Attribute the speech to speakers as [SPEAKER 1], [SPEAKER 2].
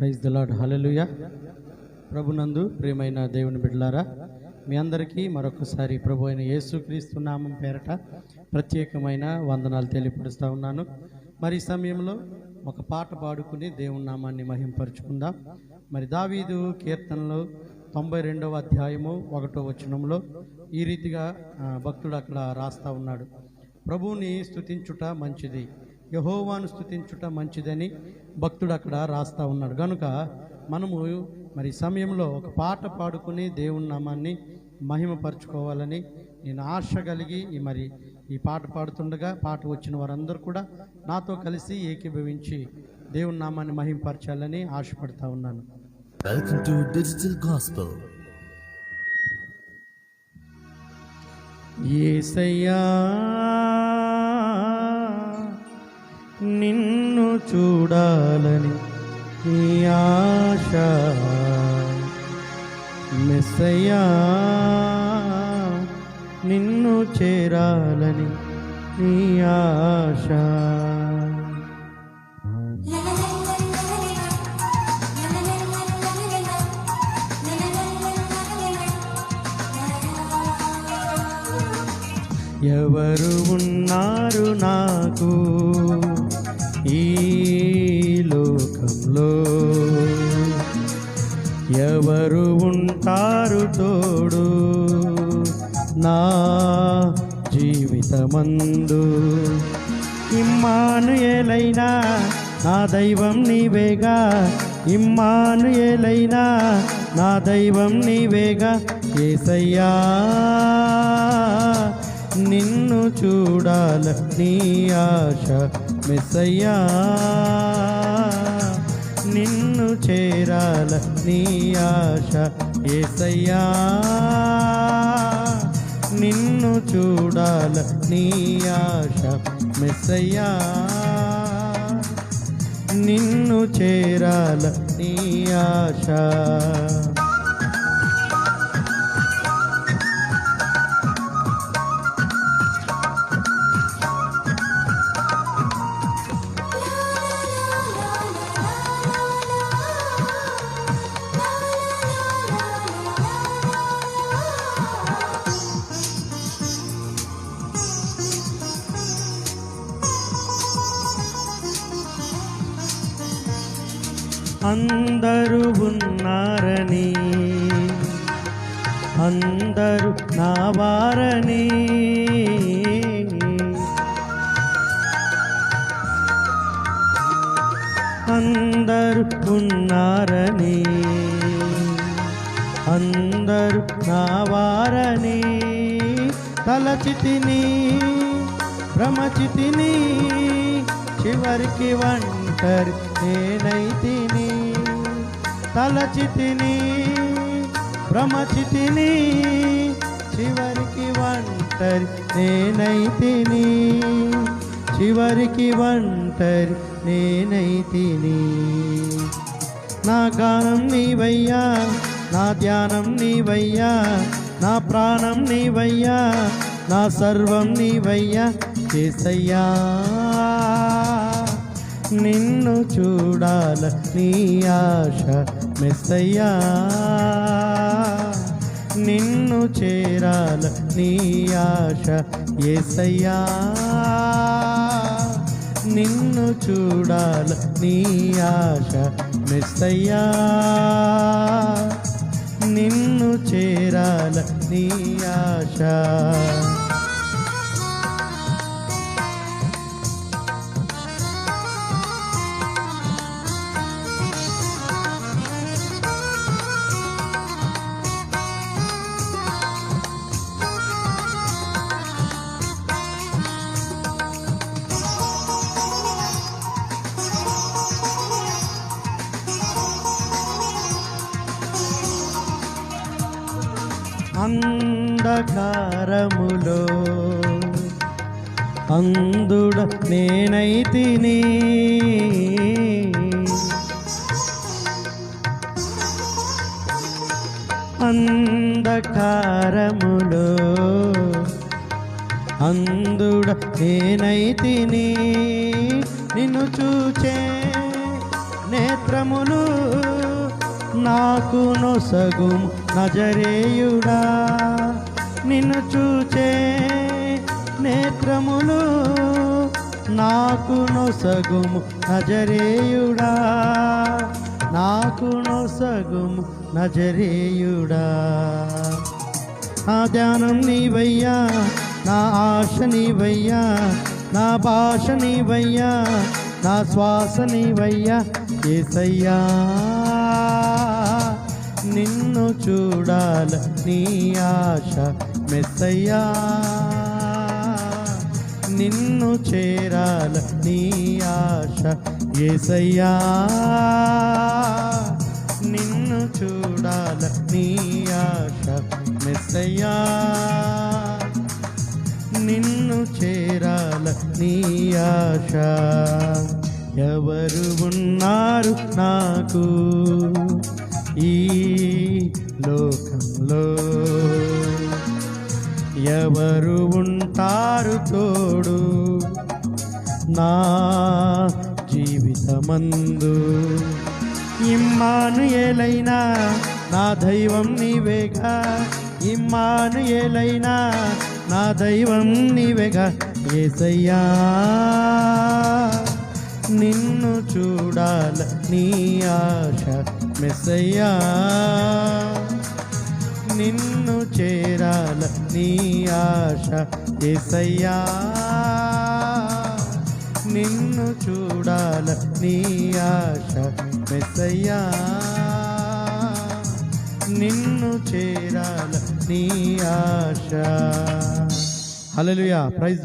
[SPEAKER 1] Praise the lord ప్రభునందు ప్రియమైన దేవుని బిడ్డలారా మీ అందరికీ మరొకసారి ప్రభు అయిన యేసుక్రీస్తు నామం పేరట ప్రత్యేకమైన వందనాలు తెలియపరుస్తూ ఉన్నాను. మరి ఈ సమయంలో ఒక పాట పాడుకుని దేవుని నామాన్ని మహింపరుచుకుందాం. మరి దావీదు కీర్తనలో తొంభై రెండవ అధ్యాయము ఒకటో వచనంలో ఈ రీతిగా భక్తుడు అక్కడ రాస్తా ఉన్నాడు. ప్రభువుని స్తుతించుట మంచిది యహోవాను స్తుతించుట మంచిదని భక్తుడు అక్కడ రాస్తా ఉన్నాడు కనుక మనము మరి సమయంలో ఒక పాట పాడుకుని దేవుని నామాన్ని మహిమపరచుకోవాలని నేను ఆశ కలిగి ఈ మరి ఈ పాట పాడుతుండగా పాట వచ్చిన వారందరూ కూడా నాతో కలిసి ఏకీభవించి దేవుని నామాన్ని మహిమపరచాలని ఆశపడతా ఉన్నాను. ఏసయ్యా చూడాలని నీ ఆశ. మెస్సయ్యా నిన్ను చేరాలని ఈ ఆశ. ఎవరు ఉన్నారు నాకు? ఈ లోకంలో ఎవరు ఉంటారు తోడు? నా జీవితమందు ఇమ్మాను ఏలైనా నా దైవం నీవేగా? ఇమ్మాను ఏలైనా నా దైవం నీవేగా? ఏసయ్యా నిన్ను చూడాల నీ ఆశ. మెస్సయ్యా నిన్ను చేరాల నీ ఆశ ఏసయ్యా. నిన్ను చూడాల నీ ఆశ మెస్సయ్యా. నిన్ను చేరాల నీ ఆశ అందరూ ఉన్నారని అందరూ నా వారని. అందరూ ఉన్నారని అందరూ నా వారని. తలచితిని భ్రమచితిని చివరికి వంటరి నేనైతిని తలచితిని భ్రమచితిని చివరికి ఒంటరి నేనైతిని చివరికి ఒంటరి నేనైతిని. నా గానం నీవయ్యా నా ధ్యానం నీవయ్యా నా ప్రాణం నీవయ్యా నా సర్వం నీవయ్యా చేసయ్యా. నిన్ను చూడాల నీ ఆశ మెస్సయ్యా. నిన్ను చేరాల నీ ఆశ ఏసయ్యా. నిన్ను చూడాల నీ ఆశ మెస్సయ్యా. నిన్ను చేరాల నీ ఆశ అంధకారములో అందుడ నేనైతిని అంధకారములో అందుడ నేనైతిని నిన్ను చూచే నేత్రములు నాకు నొసగు నజరేయుడా. నిన్ను చూచే నేత్రములు నాకు నొసగుము నజరేయుడా. నాకు నొసగుము నజరేయుడా. నా ధ్యానం నీవయ్యా నా ఆశ నీవయ్యా నా భాష నీవయ్యా నా శ్వాస నీవయ్యా ఏసయ్యా. నిన్ను చూడాల నీ ఆశ మెస్సయ్యా. నిన్ను చేరాల నీ ఆశ ఏసయ్యా. నిన్ను చూడాల నీ ఆశ మెస్సయ్యా. నిన్ను చేరాల నీ ఆశ. ఎవరు ఉన్నారు నాకు? ఈ లోకంలో ఎవరు ఉంటారు తోడు? నా జీవితమందు ఇమ్మాను ఏలైనా నా దైవం నీవేగా? ఇమ్మాను ఏలైనా నా దైవం నీవేగా? ఏసయ్యా నిన్ను చూడాల నీ ఆశ. మెస్సయ్యా నిన్ను చేరాల నీ ఆశ ఎసయ్యా నిన్ను చూడాల నీ ఆశ మెస్సయ్యా. నిన్ను చేరాల నీ ఆశ. హల్లెలూయా ప్రైజ్